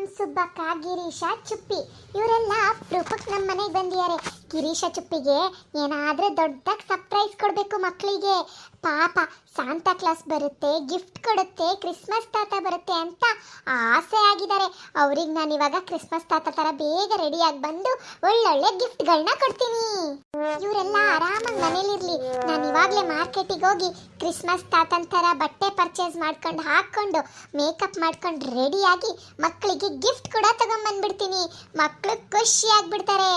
ನಮ್ ಸುಬ್ಬಕ್ಕ ಗಿರೀಶ ಚುಪ್ಪಿ ಇವರೆಲ್ಲ ಅಪ್ರೂಪಕ್ಕೆ ನಮ್ಮ ಮನೆಗೆ ಬಂದಿದ್ದಾರೆ. ಗಿರೀಶ ಚುಪ್ಪಿಗೆ ಏನಾದರೂ ದೊಡ್ಡದಾಗಿ ಸರ್ಪ್ರೈಸ್ ಕೊಡಬೇಕು ಮಕ್ಕಳಿಗೆ ಪಾಪ ಸಾಂತಾ ಕ್ಲಾಸ್ ಬರುತ್ತೆ ಗಿಫ್ಟ್ ಕೊಡುತ್ತೆ ಕ್ರಿಸ್ಮಸ್ ತಾತ ಬರುತ್ತೆ ಅಂತ ಆಸೆ ಆಗಿದ್ದಾರೆ. ಅವ್ರಿಗೆ ನಾನು ಇವಾಗ ಕ್ರಿಸ್ಮಸ್ ತಾತ ಥರ ಬೇಗ ರೆಡಿಯಾಗಿ ಬಂದು ಒಳ್ಳೊಳ್ಳೆ ಗಿಫ್ಟ್ಗಳನ್ನ ಕೊಡ್ತೀನಿ. ಇವರೆಲ್ಲ ಆರಾಮಾಗಿ ಮನೇಲಿರಲಿ ನಾನು ಇವಾಗಲೇ ಮಾರ್ಕೆಟಿಗೆ ಹೋಗಿ ಕ್ರಿಸ್ಮಸ್ ತಾತನ ಥರ ಬಟ್ಟೆ ಪರ್ಚೇಸ್ ಮಾಡ್ಕೊಂಡು ಹಾಕ್ಕೊಂಡು ಮೇಕಪ್ ಮಾಡ್ಕೊಂಡು ರೆಡಿಯಾಗಿ ಮಕ್ಕಳಿಗೆ ಗಿಫ್ಟ್ ಕೂಡ ತಗೊಂಬಂದ್ಬಿಡ್ತೀನಿ. ಮಕ್ಕಳು ಖುಷಿ ಆಗ್ಬಿಡ್ತಾರೆ.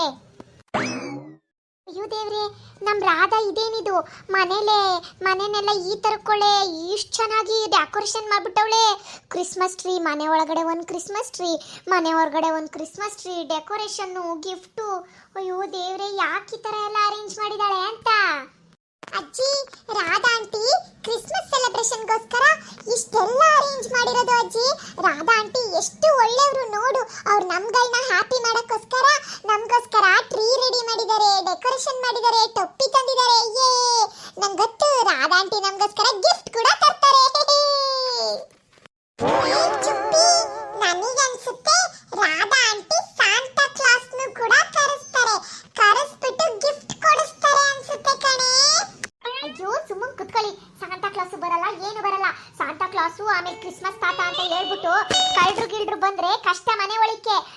ಅಯ್ಯೋ ದೇವ್ರೆ, ನಮ್ ರಾಧಾ ಇದೇನಿದು? ಮನೇಲೆ, ಮನೆನೆಲ್ಲ ಈ ತರಕೊಳ್ಳೆ ಇಷ್ಟು ಚೆನ್ನಾಗಿ ಡೆಕೋರೇಷನ್ ಮಾಡ್ಬಿಟ್ಟವಳೆ. ಕ್ರಿಸ್ಮಸ್ ಟ್ರೀ ಮನೆ ಒಳಗಡೆ ಒಂದು ಕ್ರಿಸ್ಮಸ್ ಟ್ರೀ ಮನೆ ಹೊರಗಡೆ ಒಂದು ಕ್ರಿಸ್ಮಸ್ ಟ್ರೀ ಡೆಕೋರೇಷನ್ನು ಗಿಫ್ಟು ಅಯ್ಯೋ ದೇವ್ರೆ, ಯಾಕೆ ಈ ಥರ ಎಲ್ಲ ಅರೇಂಜ್ ಮಾಡಿದಾಳೆ ಅಂತ? ಅಜ್ಜಿ, ರಾಧಾ ಆಂಟಿ ಕ್ರಿಸ್ಮಸ್ ಸೆಲೆಬ್ರೇಷನ್ಗೋಸ್ಕರ ಇಷ್ಟೆಲ್ಲ ಅರೇಂಜ್ ಮಾಡಿರೋದು ಅಜ್ಜಿ. ರಾಧಾ ಆಂಟಿ, ಎಷ್ಟು ಒಳ್ಳೆಯವರು ನೋಡು. ಅವ್ರು ನಮ್ಗಳನ್ನ ಹ್ಯಾಪಿ ಮಾಡಕ್ಕೋಸ್ಕರ, ನಮಗೋಸ್ಕರ ಟ್ರೀ ರೆಡಿ ಮಾಡಿದ್ದಾರೆ ಡೆಕೋರೇಷನ್ ಮಾಡಿದ್ದಾರೆ ಟೊಪ್ಪಿ ತಂದಿದ್ದಾರೆ. ಯೇ! ನಂಗೆ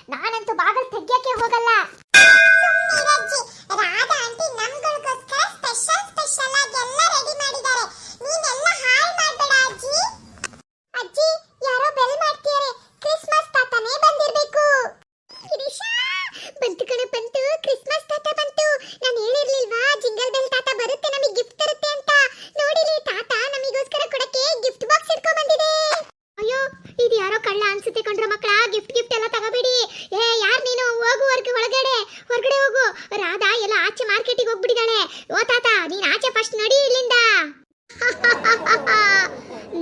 ಕ್ರಿಸ್ಮಸ್ ತಾತನೇ ತೆಗಿಯಕ್ಕೆ ಹೋಗಲ್ಲ ಬಂತು ಕಣೆ ಬಂತು. ಕ್ರಿಸ್ಮಸ್ ತಾತ ಬಂತು ನಾನು ಹೇಳಿರ್ಲಿಲ್ವಾ ಜಿಂಗಲ್ ಬೆಲ್ ತಾತ ಬರುತ್ತೆ ನಮಗೆ ಗಿಫ್ಟ್ ತರುತ್ತೆ ಅಂತ ನೋಡಿಲಿ ತಾತ ನಮಗೋಸ್ಕರ ಕೊಡಕ್ಕೆ ಗಿಫ್ಟ್ ಬಾಕ್ಸ್ ಇಟ್ಕೊಂಡ್ ಬಂದಿದೆ ಅಯ್ಯೋ ಇದು ಯಾರೋ ಕಳ್ಳ ಅನ್ಸುತ್ತೆ ಕಂಡ್ರ ಮಕ್ಕಳ ಗಿಫ್ಟ್ ಗಿಫ್ಟ್ ಎಲ್ಲ ತಗೋಬೇಡಿ ಏ ಯಾರ್ ನೀನು ಹೋಗು ಹೊರ್ಗೆ ಒಳಗಡೆ ಹೊರಗಡೆ ಹೋಗು ರಾಧಾ ಎಲ್ಲ ಆಚೆ ಮಾರ್ಕೆಟಿಗೆ ಹೋಗ್ಬಿಟ್ಟಿದ್ದಾಳೆ ಓ ತಾತ ನೀನ್ ಆಚೆ ಫಸ್ಟ್ ನಡಿ ಇಲ್ಲಿಂದ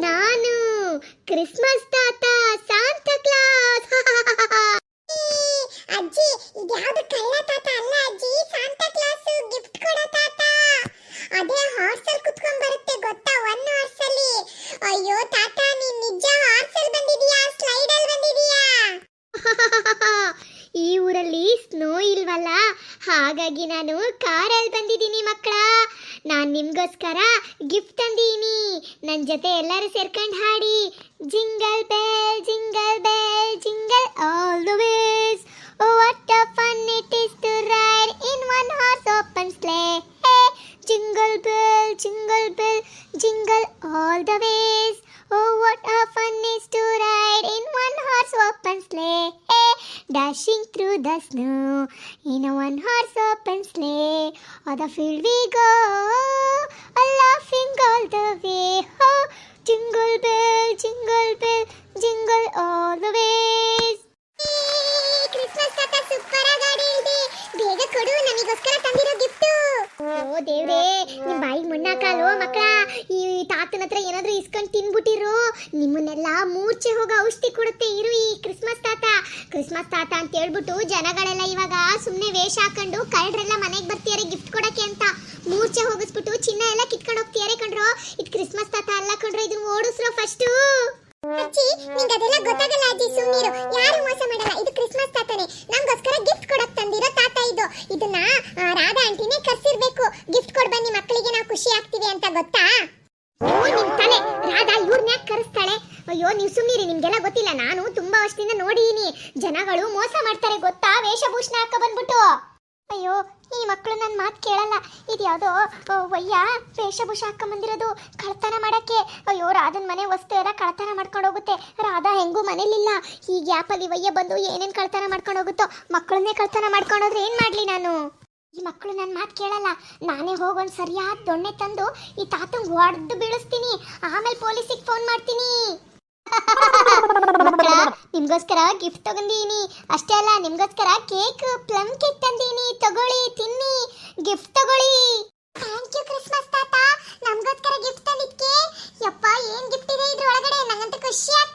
ನಾನು ಕ್ರಿಸ್ಮಸ್ ತಾತ ಸಾಂತಾ ಕ್ಲಾಸ್ ಅಜ್ಜಿ ಇದ್ಯಾವ್ದು ಕಳ್ಳ ತಾತ? ಅಲ್ಲ ಅಜ್ಜಿ ಸಾಂತಾ ಕ್ಲಾಸ್ ಗಿಫ್ಟ್ ಕೊಡೋ ತಾತ. ಅದೇ ಹಾರ್ಸ್ ಅಲ್ಲಿ ಕುತ್ಕೊಂಡ್ ಬರುತ್ತೆ ಗೊತ್ತಾ ಒನ್ ಹಾರ್ಸ್ ಅಲ್ಲಿ. ಅಯ್ಯೋ ತಾತ, ನೀನ್ ನಿಜ ಹಾರ್ಸ್ ಅಲ್ಲಿ ಬಂದಿದೀಯಾ? ಸ್ಲೈಡ್ ಅಲ್ಲಿ ಬಂದಿದೀಯಾ? ಈ ಊರಲ್ಲಿ ಸ್ನೋ ಇಲ್ವಲ್ಲ? ಹಾಗಾಗಿ ನಾನು ಕಾರಲ್ಲಿ ಬಂದಿದ್ದೀನಿ ಮಕ್ಕಳ. ನಾನು ನಿಮಗೋಸ್ಕರ ಗಿಫ್ಟ್ ತಂದೀನಿ. ನನ್ನ ಜೊತೆ ಎಲ್ಲರೂ ಸೇರ್ಕೊಂಡು ಹಾಡಿ. Jingle bell jingle bell jingle all the ways Oh, what a fun it is to ride in one horse open sleigh. Hey, jingle bell, jingle bell, jingle all the ways. Oh, what a fun it is to ride in one horse open sleigh. Hey, dashing through the snow in a one horse open sleigh. all the field we go, a laughing all the way. Oh, jingle bell, jingle bell, jingle all the ways. Super ಆಗಿ ಆಡಿದೆ ಬೇಗ ಕೊಡು, ನಮಗೋಸ್ಕರ ತಂದಿರೋ gift ಓ ದೇವ್ರೇ, ನಿಮ್ ಬಾಯಿಗೆ ಮಣ್ಣಾಕಲ್ವ ಮಕ್ಕಳ ಈ ತಾತನ ಹತ್ರ ಏನಾದ್ರೂ ಇಸ್ಕೊಂಡ್ ತಿನ್ಬಿಟ್ಟಿರು. ನಿಮ್ಮನ್ನೆಲ್ಲ ಮೂರ್ಛೆ ಹೋಗೋ ಔಷಧಿ ಕೊಡುತ್ತೆ, ಇರು ಈ ಕ್ರಿಸ್ಮಸ್ ತಾತ. ಕ್ರಿಸ್ಮಸ್ ತಾತ ಅಂತ ಹೇಳ್ಬಿಟ್ಟು ಜನಗಳೆಲ್ಲ ಇವಾಗ ಸುಮ್ಮನೆ ವೇಷ ಹಾಕೊಂಡು ಕಳ್ಳರೆಲ್ಲ ಮನೆಗೆ ಬರ್ತಿದ್ದಾರೆ ಗಿಫ್ಟ್ ಕೊಡಕ್ಕೆ ಅಂತ. ಮೂರ್ಛೆ ಹೋಗಿಸ್ಬಿಟ್ಟು ಚಿನ್ನ ಎಲ್ಲ ಕಿತ್ಕೊಂಡು ಹೋಗ್ತಿದ್ದಾರೆ ಕಣ್ರು. ಇದು ಕ್ರಿಸ್ಮಸ್ ತಾತ ಅಲ್ಲ ಕಣ್ರು ಇದನ್ನ ಓಡಿಸ್ರೋ ಫಸ್ಟು ಅಜ್ಜಿ, ನಿಂಗೆ ಅದೆಲ್ಲ ಗೊತ್ತಾಗಲ್ಲ ಅಜ್ಜಿ ಸುಮ್ಮನಿರು ಯಾರು ಮೋಸ ಮಾಡಲ್ಲ ಇದು ಕ್ರಿಸ್ಮಸ್ ತಾತನೇ ನಮ್ಗೋಸ್ಕರ ಗಿಫ್ಟ್ ಕೊಡಕ್ ತಂದಿರೋ ತಾತ ಇದು ಇದನ್ನ ಆ, ರಾಧಾ ಆಂಟಿನೇ ಕರ್ಸಿರ್ಬೇಕು. ಗಿಫ್ಟ್ ಕೊಡ್ ಬನ್ನಿ, ಮಕ್ಕಳಿಗೆ ನಾವು ಖುಷಿ ಆಗ್ತೀವಿ ಅಂತ ಗೊತ್ತಾ? ನಿಮ್ ತಲೆ. ರಾಧಾ ಇವ್ರನ್ನ ಯಾಕೆ ಕರೆಸ್ತಾಳೆ. ಅಯ್ಯೋ, ನೀವು ಸುಮ್ಮನಿರಿ ನಿಮ್ಗೆಲ್ಲ ಗೊತ್ತಿಲ್ಲ. ನಾನು ತುಂಬಾ ವರ್ಷದಿಂದ ನೋಡಿದೀನಿ. ಜನಗಳು ಮೋಸ ಮಾಡ್ತಾರೆ ಗೊತ್ತಾ? ವೇಷಭೂಷಣ ಹಾಕ ಬಂದ್ಬಿಟ್ಟು. ಅಯ್ಯೋ, ಈ ಮಕ್ಕಳು ನನ್ನ ಮಾತು ಕೇಳಲ್ಲ. ಇದ್ಯಾವುದೋ ವಯ್ಯ ವೇಷಭೂಷ ಹಾಕೊಂಬಂದಿರೋದು ಕಳ್ತನ ಮಾಡಕ್ಕೆ. ಅಯ್ಯೋ, ರಾಧನ ಮನೆ ವಸ್ತು ಎಲ್ಲ ಕಳ್ತನ ಮಾಡ್ಕೊಂಡು ಹೋಗುತ್ತೆ. ರಾಧಾ ಹೆಂಗೂ ಮನೇಲಿಲ್ಲ. ಈ ಗ್ಯಾಪಲ್ಲಿ ವಯ್ಯ ಬಂದು ಏನೇನು ಕಳ್ತನ ಮಾಡ್ಕೊಂಡು ಹೋಗುತ್ತೋ ಮಕ್ಕಳನ್ನೇ ಕಳ್ತನ ಮಾಡ್ಕೊಂಡು ಹೋದ್ರೆ ಏನು ಮಾಡಲಿ ನಾನು? ಈ ಮಕ್ಕಳು ನನ್ನ ಮಾತು ಕೇಳಲ್ಲ. ನಾನೇ ಹೋಗೊಂದು ಸರಿಯಾದ ದೊಣ್ಣೆ ತಂದು ಈ ತಾತಂಗ್ ಹೊಡೆದು ಬೀಳಿಸ್ತೀನಿ. ಆಮೇಲೆ ಪೊಲೀಸಿಗೆ ಫೋನ್ ಮಾಡ್ತೀನಿ. ನಿಮ್ಗೋಸ್ಕರ ಗಿಫ್ಟ್ ತಗೊಂಡೀನಿ. ಅಷ್ಟೇ ಅಲ್ಲ, ನಿಮ್ಗೋಸ್ಕರ ಕೇಕ್ ಪ್ಲಮ್ ಕೇಕ್ ತಂದೀನಿ. ತಗೊಳ್ಳಿ, ತಿನ್ನಿ. ಗಿಫ್ಟ್ ತಗೊಳ್ಳಿ. ಥ್ಯಾಂಕ್ ಯು ಕ್ರಿಸ್ಮಸ್ ತಾತ. ನಮ್ಗೋಸ್ಕರ ಗಿಫ್ಟ್ ತಂದಿದ್ಕೆ. ಯಪ್ಪ, ಏನ್ ಗಿಫ್ಟ್ ಇದೆ ಇದ್ರ ಒಳಗಡೆ ನಂಗಂತೂ ಖುಷಿ ಬಂದಿದ್ದು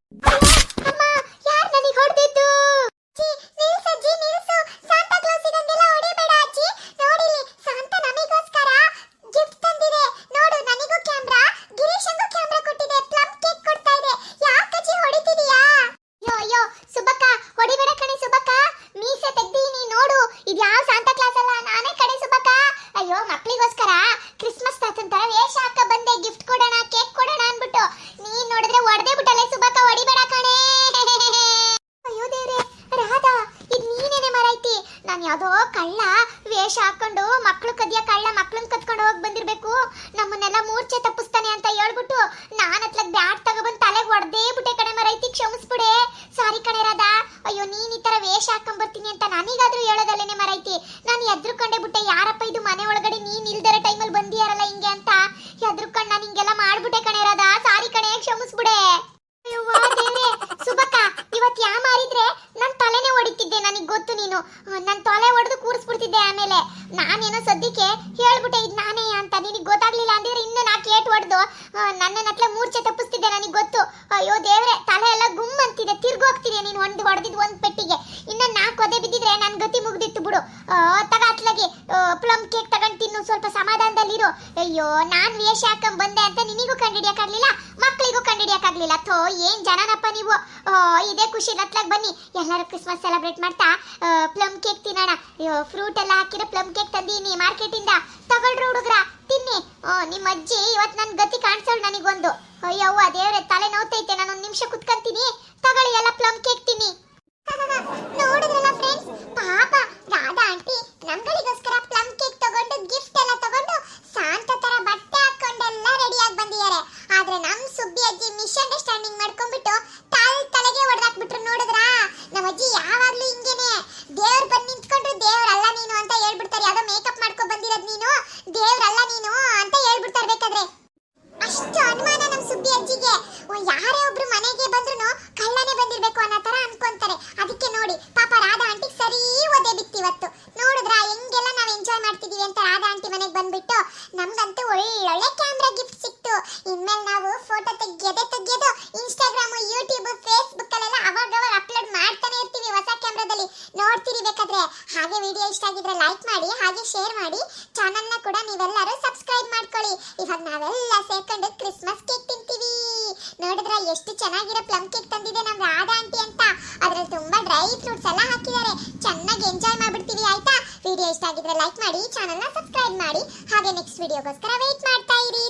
ಬಂದಿರ್ಬೇಕು ನಮ್ಮನ್ನೆಲ್ಲ ಮೂರ್ಛೆ ತಪ್ಪಿಸ್ತಾನೆ ಅಂತ ಹೇಳ್ಬಿಟ್ಟು ನಾನು ಅತ್ಲಗ್ ಬ್ಯಾಟ್ ತಗೊಬಂದ್ ತಲೆಗೆ ಹೊಡೆದೇ ಬಿಟ್ಟೆ ಕಣೆ ಮರೈತಿ, ಕ್ಷಮಿಸ್ಬಿಡೆ. ಸಾರಿ ಕಣೆ ರಾಧ. ಅಯ್ಯೋ, ನೀನ್ ಈ ತರ ವೇಷ ಹಾಕೊಂಡ್ ಬರ್ತೀನಿ ಅಂತ ನನಗಾದ್ರೂ ಹೇಳೋದಲ್ಲೇನೆ ಮರೈತಿ. ನಾನು ಎದ್ರು ಎದ್ರುಕೊಂಡೆ ಬಿಟ್ಟೆ ಯಾರಪ್ಪ ಇದು ಮನೆ ಒಳಗಡೆ ನೀನ್ ಇಲ್ದರ ಟೈಮಲ್ಲಿ ಬಂದಿಯಾರಲ್ಲ ಹಿಂಗೆ ಅಂತ ಎದ್ರುಕೊಂಡ್ ನಾನು ಹಿಂಗೆಲ್ಲ ಮಾಡ್ಬಿಟ್ಟೆ ಕಣೆ ರಾಧಾ ಸಾರಿ ಕಣೆ ಕ್ಷಮಿಸ್ಬಿಡೆ ಅಯ್ಯವ್ವ ದೇವ್ರೆ ಸುಬಕ್ಕ ಇವತ್ ಯಾ ಮಾರಿದ್ರೆ ನನ್ ತಲೆನೇ ಹೊಡಿತಿದ್ದೆ ನನಗ್ ಗೊತ್ತು ನೀನು ನನ್ ತಲೆ ಹೊಡೆದು ಕೂರಿಸ್ಬಿಡ್ತಿದ್ದೆ ಆಮೇಲೆ ನಾನೇನೋ ಸದ್ಯಕ್ಕೆ ಹೇಳ್ಬಿಟ್ಟೆ ಇದ್ ನಾನೇ ಅಂತ ನಿನಗ್ ಗೊತ್ತಾಗ್ಲಿಲ್ಲ ಅಂದಿದ್ರೆ ಇನ್ನು ನಾ ಕೇಟ್ ಹೊಡೆದು ನನ್ನ ನಟ್ಲೆ ಮೂರ್ಛೆ ತಪ್ಪಿಸ್ತಿದ್ದೆ ನನಗೆ ಗೊತ್ತು. ಅಯ್ಯೋ ದೇವ್ರೆ, ತಲೆ ಎಲ್ಲ ಗುಮ್ ಅಂತಿದೆ. ತಿರ್ಗೋಗ್ತಿದೆ ನೀನು ಒಂದು ಹೊಡೆದಿದ್ ಒಂದ್ ಪೆಟ್ಟಿಗೆ. ಇನ್ನ ನಾಲ್ಕು ಒದೆ ಬಿದ್ದಿದ್ರೆ ನನ್ ಗತಿ ಮುಗ್ದಿತ್ತು ಬಿಡು. ತಗ ಅತ್ಲಾಗಿ ಪ್ಲಮ್ ಕೇಕ್ ತಗೊಂಡ್ ತಿನ್ನು, ಸ್ವಲ್ಪ ಸಮಾಧಾನದಲ್ಲಿರು. ಅಯ್ಯೋ, ನಾನು ವೇಷ ಹಾಕೊಂಡ್ ಬಂದೆ ಅಂತ ನಿನಗೂ ಕಂಡಿಡಿಯಕ್ಕಾಗ್ಲಿಲ್ಲ ಮಕ್ಕಳಿಗೂ ಕಂಡಿಡಿಯಕ್ಕಾಗ್ಲಿಲ್ಲ ಥೋ, ಏನ್ ಜನನಪ್ಪ ನೀವು? ಇದೇ ಖುಷಿ ಹತ್ಲಾಗ ಬನ್ನಿ. ಎಲ್ಲರೂ ಕ್ರಿಸ್ಮಸ್ ಸೆಲೆಬ್ರೇಟ್ ಮಾಡ್ತಾ ಪ್ಲಮ್ ಕೇಕ್ ತಿನ್ನೋಣ. ಫ್ರೂಟ್ ಎಲ್ಲ ಹಾಕಿರೋ ಪ್ಲಮ್ ಕೇಕ್ ತಂದೀನಿ ಮಾರ್ಕೆಟ್ ಇಂದ. ತಗೊಳ್ರಿ ಹುಡುಗ್ರ, ತಿನ್ನಿ. ನಿಮ್ಮ ಅಜ್ಜಿ ಇವತ್ತು ನನ್ನ ಗತಿ ಕಾಣಿಸೋಳು ನನಗೊಂದು. ಅಯ್ಯವ್ವ, ದೇವ್ರೆ ತಲೆ ನೋತೈತೆ ನಾನು ಒಂದು ನಿಮಿಷ ಕುತ್ಕೊಂತೀನಿ ತಗೊಳ್ಳಿ ಎಲ್ಲ ಪ್ಲಮ್ ಕೇಕ್ ತಿನ್ನಿ ನೋಡಿದ್ರಲ್ಲ ಫ್ರೆಂಡ್ಸ್ ಪಾಪ ರಾಧಾ ಆಂಟಿ ನಮ್ಗಳಿಗೋಸ್ಕರ ಪ್ಲಮ್ ಕೇಕ್ ತಗೊಂಡು ಗಿಫ್ಟ್ ಎಲ್ಲ ತಗೊಂಡು ಶಾಂತ ತರ ಬಟ್ಟೆ ಹಾಕೊಂಡೆಲ್ಲ ಆದ್ರೆ ನಮ್ ಸುಬ್ಬಿ ಅಜ್ಜಿ ಮಿಸ್ಅಂಡರ್ಸ್ಟ್ಯಾಂಡಿಂಗ್ ಮಾಡ್ಕೊಂಡ್ಬಿಟ್ಟು ತಲ್ ತಲೆಗೆ ಹೊಡೆದಾಕ್ಬಿಟ್ರು ನೋಡಿದ್ರಾ? ನಮ್ಮ ಅಜ್ಜಿ ಯಾವಾಗ್ಲೂ ಹಿಂಗೇನೆ. ದೇವ್ರ ಬಂದ್ ನಿಂತ್ಕೊಂಡ್ರು ದೇವ್ರಲ್ಲ ನೀನು ಅಂತ ಹೇಳ್ಬಿಡ್ತಾರೆ. ಯಾವ್ದೋ ಮೇಕಪ್ ಮಾಡ್ಕೊಂಡ್ ಬಂದಿರೋದ್ ನೀನು, ದೇವ್ರಲ್ಲ ನೀನು ಅಂತ ಹೇಳ್ಬಿಡ್ತಾರೆ ಬೇಕಾದ್ರೆ. ಅಷ್ಟು ಅನುಮಾನ ನಮ್ ಸುಬ್ಬಿ ಅಜ್ಜಿಗೆ ಓ, ಯಾರೇ ಒಬ್ರು ಮನೆಗೆ ಬಂದ್ರು ಕಳ್ಳನೇ ಬಂದಿರ್ಬೇಕು ಅನ್ನೋ ತರ ಅನ್ಕೊಂತಾರೆ ಅದಕ್ಕೆ ನೋಡಿ ಪಾಪ ರಾಧಾ ಆಂಟಿ ಸರಿ ಒದೆ ಬಿತ್ತಿವತ್ತು ನೋಡಿದ್ರಾ ಹೆಂಗೆಲ್ಲ ನಾವ್ ಎಂಜಾಯ್ ಮಾಡ್ತಿದೀವಿ ಅಂತ ರಾಧಾ ಆಂಟಿ ಮನೆಗೆ ಬಂದ್ಬಿಟ್ಟು ನಮ್ಗಂತೂ ಒಳ್ಳೊಳ್ಳೆ ಕ್ಯಾಮ್ರಾ ಗಿಫ್ಟ್ ಸಿಕ್ತು ಇನ್ಮೇಲೆ ನಾವು ಫೋಟೋ ತೆಗಿಯೋದೇ, ತೆಗಿಯೋದು ಇನ್ಸ್ಟಾಗ್ರಾಮ್ ಯೂಟ್ಯೂಬ್ ಫೇಸ್ಬುಕ್ ಅಲ್ಲೆಲ್ಲ ಅವಾಗ ಅವಾಗ ಅಪ್ಲೋಡ್ ಮಾಡ್ತಾನೆ ಇರ್ತೀವಿ ಹೊಸ ಕ್ಯಾಮ್ರಾದಲ್ಲಿ ನೋಡ್ತೀರಿ ಬೇಕಾದ್ರೆ. ಹಾಗೆ ವಿಡಿಯೋ ಇಷ್ಟ ಆಗಿದ್ರೆ ಲೈಕ್ ಮಾಡಿ, ಹಾಗೆ ಶೇರ್ ಮಾಡಿ. ಚಾನಲ್ನ ಕೂಡ ನೀವೆಲ್ಲರೂ ಸಬ್ಸ್ಕ್ರೈಬ್ ಮಾಡ್ಕೊಳ್ಳಿ. ಇವಾಗ ನಾವೆಲ್ಲ ಸೇರ್ಕೊಂಡು ಕ್ರಿಸ್ಮಸ್ ಕೇಕ್ ತಿಂತೀವಿ. ನೋಡಿದ್ರ ಎಷ್ಟು ಚೆನ್ನಾಗಿರೋ ಪ್ಲಮ್ ಕೇಕ್ ತಂದಿದೆ ನಮ್ಮ ರಾಧಾ ಆಂಟಿ ಅಂತ. ಅದ್ರಲ್ಲಿ ತುಂಬಾ ಡ್ರೈ ಫ್ರೂಟ್ಸ್ ಎಲ್ಲ ಹಾಕಿದ್ದಾರೆ. ಚೆನ್ನಾಗಿ ಎಂಜಾಯ್ ಮಾಡ್ಬಿಡ್ತೀವಿ, ಆಯ್ತಾ? ವಿಡಿಯೋ ಇಷ್ಟ ಆಗಿದ್ರೆ ಲೈಕ್ ಮಾಡಿ ಚಾನಲ್ನ ಸಬ್ಸ್ಕ್ರೈಬ್ ಮಾಡಿ. ಹಾಗೆ ನೆಕ್ಸ್ಟ್ ವಿಡಿಯೋಗೋಸ್ಕರ ವೇಟ್ ಮಾಡ್ತಾ ಇರಿ.